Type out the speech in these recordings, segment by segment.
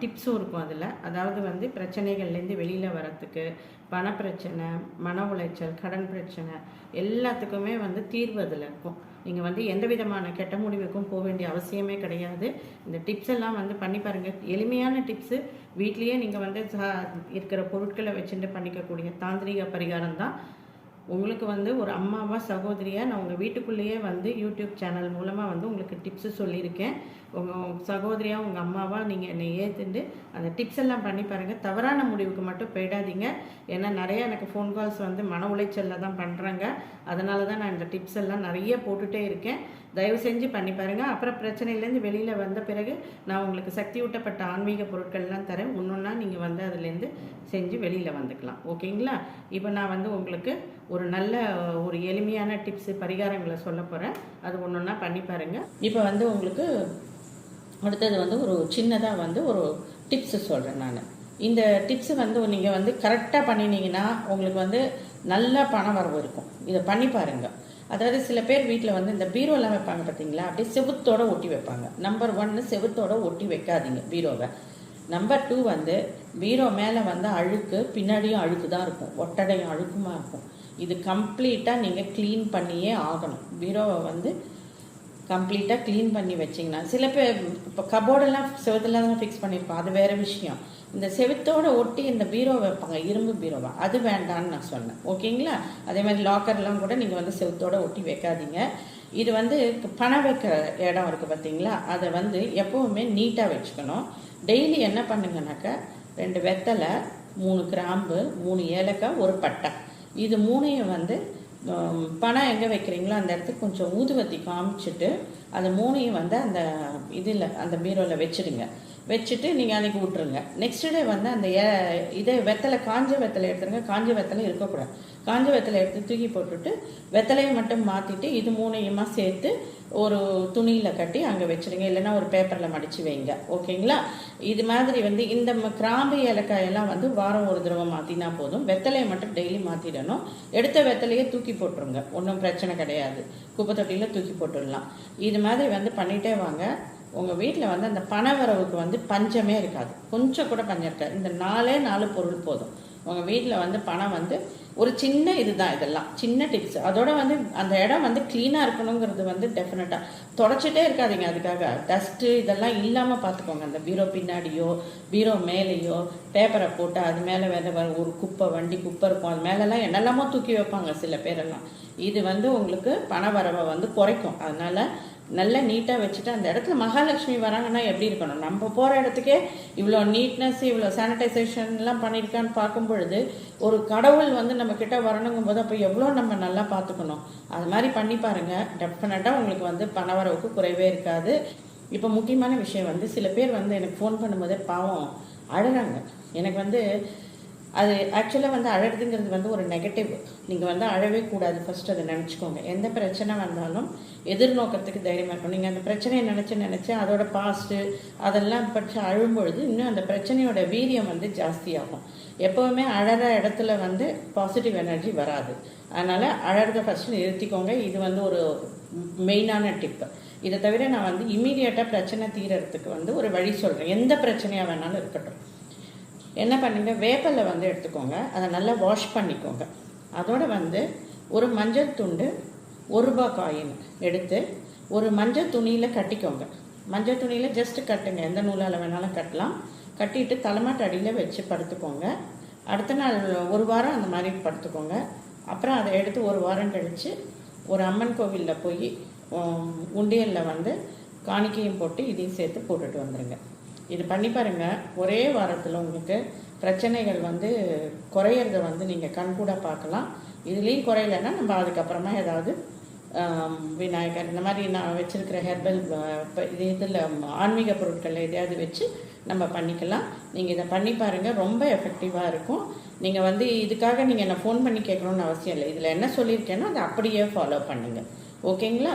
டிப்ஸும் இருக்கும் அதில். அதாவது வந்து பிரச்சனைகள்லேருந்து வெளியில் வரத்துக்கு பணப்பிரச்சனை மன உளைச்சல் கடன் பிரச்சனை எல்லாத்துக்குமே வந்து தீர்வு அதில் இருக்கும். நீங்கள் வந்து எந்த விதமான கெட்ட முடிவுக்கும் போக வேண்டிய அவசியமே கிடையாது. இந்த டிப்ஸ் எல்லாம் வந்து பண்ணி பாருங்கள் எளிமையான டிப்ஸு வீட்லேயே நீங்கள் வந்து சா- இருக்கிற பொருட்களை வச்சுட்டு பண்ணிக்கக்கூடிய தாந்திரிக பரிகாரம் தான் உங்களுக்கு வந்து ஒரு அம்மாவா சகோதரியாக நான் உங்கள் வீட்டுக்குள்ளேயே வந்து யூடியூப் சேனல் மூலமாக வந்து உங்களுக்கு டிப்ஸு சொல்லியிருக்கேன். உங்கள் சகோதரியாக உங்கள் அம்மாவாக நீங்கள் என்னை ஏற்றுண்டு அந்த டிப்ஸ் எல்லாம் பண்ணி பாருங்கள் தவறான முடிவுக்கு மட்டும் போயிடாதீங்க. ஏன்னா நிறையா எனக்கு ஃபோன் கால்ஸ் வந்து மன உளைச்சலில் தான் பண்ணுறாங்க அதனால தான் நான் இந்த டிப்ஸ் எல்லாம் நிறைய போட்டுகிட்டே இருக்கேன். தயவு செஞ்சு பண்ணி பாருங்கள் அப்புறம் பிரச்சனையிலேருந்து வெளியில் வந்த பிறகு நான் உங்களுக்கு சக்தி ஊட்டப்பட்ட ஆன்மீக பொருட்கள்லாம் தரேன். ஒன்றுன்னா நீங்கள் வந்து அதுலேருந்து செஞ்சு வெளியில் வந்துக்கலாம். ஓகேங்களா? இப்போ நான் வந்து உங்களுக்கு ஒரு நல்ல ஒரு எளிமையான டிப்ஸு பரிகாரங்களை சொல்ல போகிறேன் அது ஒன்று ஒன்றா பண்ணி பாருங்கள் இப்போ வந்து உங்களுக்கு அடுத்தது வந்து ஒரு சின்னதாக வந்து ஒரு டிப்ஸு சொல்கிறேன் நான். இந்த டிப்ஸு வந்து நீங்கள் வந்து கரெக்டாக பண்ணினீங்கன்னா உங்களுக்கு வந்து நல்ல பண வரவு இருக்கும். இதை பண்ணி பாருங்கள் அதாவது சில பேர் வீட்டில் வந்து இந்த பீரோலாம் வைப்பாங்க பார்த்தீங்களா அப்படியே செவுத்தோட ஒட்டி வைப்பாங்க. நம்பர் ஒன்று செவுத்தோட ஒட்டி வைக்காதீங்க பீரோவை. நம்பர் டூ வந்து பீரோ மேலே வந்து அழுக்கு பின்னாடியும் அழுக்கு தான் இருக்கும். ஒட்டடையும் அழுக்குமா இருக்கும். இது கம்ப்ளீட்டாக நீங்கள் க்ளீன் பண்ணியே ஆகணும். பீரோவை வந்து கம்ப்ளீட்டாக க்ளீன் பண்ணி வச்சிங்கன்னா சில பேர் இப்போ கபோர்டெல்லாம் செவத்தில் தான் ஃபிக்ஸ் பண்ணியிருப்போம் அது வேறு விஷயம். இந்த செவுத்தோட ஒட்டி இந்த பீரோ வைப்பாங்க இரும்பு பீரோவா? அது வேண்டான்னு நான் சொன்னேன். ஓகேங்களா? அதே மாதிரி லாக்கர்லாம் கூட நீங்கள் வந்து செவுத்தோட ஒட்டி வைக்காதீங்க. இது வந்து பணம் வைக்கிற இடம் இருக்குது பார்த்தீங்களா அதை வந்து எப்போவுமே நீட்டாக வச்சுக்கணும். டெய்லி என்ன பண்ணுங்கனாக்கா ரெண்டு வெத்தலை மூணு கிராம்பு மூணு ஏலக்காய் ஒரு பட்டை. இது மூணையும் வந்து பணம் எங்கே வைக்கிறீங்களோ அந்த இடத்துக்கு கொஞ்சம் ஊதுவத்தி காமிச்சிட்டு அது மூணையும் வந்து அந்த இதில் அந்த பீரோவில் வச்சுடுங்க வச்சுட்டு நீங்கள் அன்றைக்கி விட்ருங்க நெக்ஸ்ட் டே வந்து அந்த ஏ- இதை வெத்தலை காஞ்ச வெத்தலை எடுத்துருங்க. காஞ்ச வெத்தலை இருக்கக்கூடாது. காஞ்ச வெத்தலை எடுத்து தூக்கி போட்டுட்டு வெத்தலையை மட்டும் மாற்றிட்டு இது மூணையுமா சேர்த்து ஒரு துணியில் கட்டி அங்கே வச்சுருங்க. இல்லைன்னா ஒரு பேப்பரில் மடித்து வைங்க. ஓகேங்களா? இது மாதிரி வந்து இந்த ம- கிராம்பு ஏலக்காயெல்லாம் வந்து வாரம் ஒரு தடவை மாற்றினா போதும். வெத்தலையை மட்டும் டெய்லி மாற்றிடணும் எடுத்த வெத்தலையே தூக்கி போட்டுருங்க. ஒன்றும் பிரச்சனை கிடையாது. குப்பை தொட்டியில் தூக்கி போட்டுடலாம். இது மாதிரி வந்து பண்ணிகிட்டே வாங்க. உங்கள் வீட்டில் வந்து அந்த பணவரவுக்கு வந்து பஞ்சமே இருக்காது. கொஞ்சம் கூட பஞ்சம் இருக்காது. இந்த நாலே நாலு பொருள் போதும். உங்கள் வீட்டில் வந்து பணம் வந்து ஒரு சின்ன இதுதான் இதெல்லாம். சின்ன டிப்ஸ் அதோட வந்து அந்த இடம் வந்து க்ளீனாக இருக்கணுங்கிறது வந்து டெஃபினட்டாக தொடச்சிட்டே இருக்காதிங்க அதுக்காக. டஸ்ட்டு இதெல்லாம் இல்லாமல் பார்த்துக்கோங்க அந்த பீரோ பின்னாடியோ பீரோ மேலேயோ பேப்பரை போட்டு அது மேலே வேறு ஒரு குப்பை வண்டி குப்பை இருக்கும். அது மேலெல்லாம் என்னெல்லாமோ தூக்கி வைப்பாங்க சில பேரெல்லாம். இது வந்து உங்களுக்கு பண வரவை வந்து குறைக்கும். அதனால நல்லா நீட்டாக வச்சுட்டு அந்த இடத்துல மகாலட்சுமி வராங்கன்னா எப்படி இருக்கணும்? நம்ம போகிற இடத்துக்கே இவ்வளோ நீட்னஸ் இவ்வளோ சானிடைசேஷன்லாம் பண்ணியிருக்கான்னு பார்க்கும் பொழுது ஒரு கடவுள் வந்து நம்ம கிட்ட வரணுங்கும் போது அப்போ எவ்வளோ நம்ம நல்லா பார்த்துக்கணும்? அது மாதிரி பண்ணி பாருங்கள் டெஃபினட்டாக உங்களுக்கு வந்து பண வரவுக்கு குறைவே இருக்காது. இப்போ முக்கியமான விஷயம் வந்து சில பேர் வந்து எனக்கு ஃபோன் பண்ணும்போதே பாவம் அழுறாங்க. எனக்கு வந்து அது ஆக்சுவலாக வந்து அழகுங்கிறது வந்து ஒரு நெகட்டிவ் நீங்கள் வந்து அழவே கூடாது ஃபஸ்ட் அதை நினச்சிக்கோங்க. எந்த பிரச்சனை வந்தாலும் எதிர்நோக்கிறதுக்கு தைரியமாக இருக்கும் நீங்கள் அந்த பிரச்சனையை நினச்சி நினச்சி அதோட பாஸ்ட்டு அதெல்லாம் பற்றி அழும்பொழுது இன்னும் அந்த பிரச்சனையோட வீரியம் வந்து ஜாஸ்தியாகும். எப்போவுமே அழகிற இடத்துல வந்து பாசிட்டிவ் எனர்ஜி வராது. அதனால் அழகிறத ஃபஸ்ட்டு நிறுத்திக்கோங்க. இது வந்து ஒரு மெயினான டிப்பு இதை தவிர நான் வந்து இமீடியட்டாக பிரச்சனை தீரறதுக்கு வந்து ஒரு வழி சொல்கிறேன் எந்த பிரச்சனையாக வேணாலும் இருக்கட்டும். என்ன பண்ணுங்க வேப்பலை வந்து எடுத்துக்கோங்க. அதை நல்லா வாஷ் பண்ணிக்கோங்க. அதோடு வந்து ஒரு மஞ்சள் துண்டு ஒரு ரூபா காயின் எடுத்து ஒரு மஞ்சள் துணியில் கட்டிக்கோங்க. மஞ்சள் துணியில் ஜஸ்ட்டு கட்டுங்க. எந்த நூலால் வேணாலும் கட்டலாம். கட்டிட்டு தலைமாட்டு அடியில் வச்சு படுத்துக்கோங்க. அடுத்த நாள் ஒரு வாரம் அந்த மாதிரி படுத்துக்கோங்க. அப்புறம் அதை எடுத்து ஒரு வாரம் கழித்து ஒரு அம்மன் கோவிலில் போய் உண்டியலில் வந்து காணிக்கையும் போட்டு இதையும் சேர்த்து போட்டுட்டு வந்துடுங்க இது பண்ணி பாருங்க. ஒரே வாரத்தில் உங்களுக்கு பிரச்சனைகள் வந்து குறையிறத வந்து நீங்கள் கண்கூட பார்க்கலாம். இதுலேயும் குறையலைன்னா நம்ம அதுக்கப்புறமா ஏதாவது விநாயகர் இந்த மாதிரி நான் வச்சுருக்கிற ஹெர்பல் இது இதில் ஆன்மீக பொருட்கள் எதையாவது வச்சு நம்ம பண்ணிக்கலாம். நீங்கள் இதை பண்ணி பாருங்கள் ரொம்ப எஃபெக்டிவாக இருக்கும். நீங்கள் வந்து இதுக்காக நீங்கள் என்ன ஃபோன் பண்ணி கேட்கணும்னு அவசியம் இல்லை. இதில் என்ன சொல்லியிருக்கேனோ அதை அப்படியே ஃபாலோ பண்ணுங்கள் ஓகேங்களா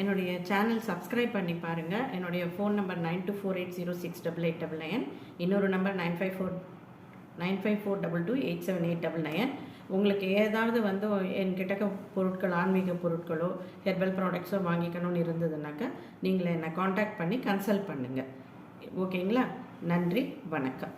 என்னுடைய சேனல் சப்ஸ்கிரைப் பண்ணி பாருங்கள் என்னுடைய phone number nine two four eight zero six double eight double nine இன்னொரு number nine five four nine five four double two eight seven eight double nine உங்களுக்கு ஏதாவது வந்து என்கிட்ட பொருட்கள் ஆன்மீக பொருட்களோ ஹெர்பல் ப்ராடக்ட்ஸோ வாங்கிக்கணும்னு இருந்ததுனாக்கா நீங்கள் என்னை காண்டாக்ட் பண்ணி கன்சல்ட் பண்ணுங்கள் ஓகேங்களா? நன்றி வணக்கம்.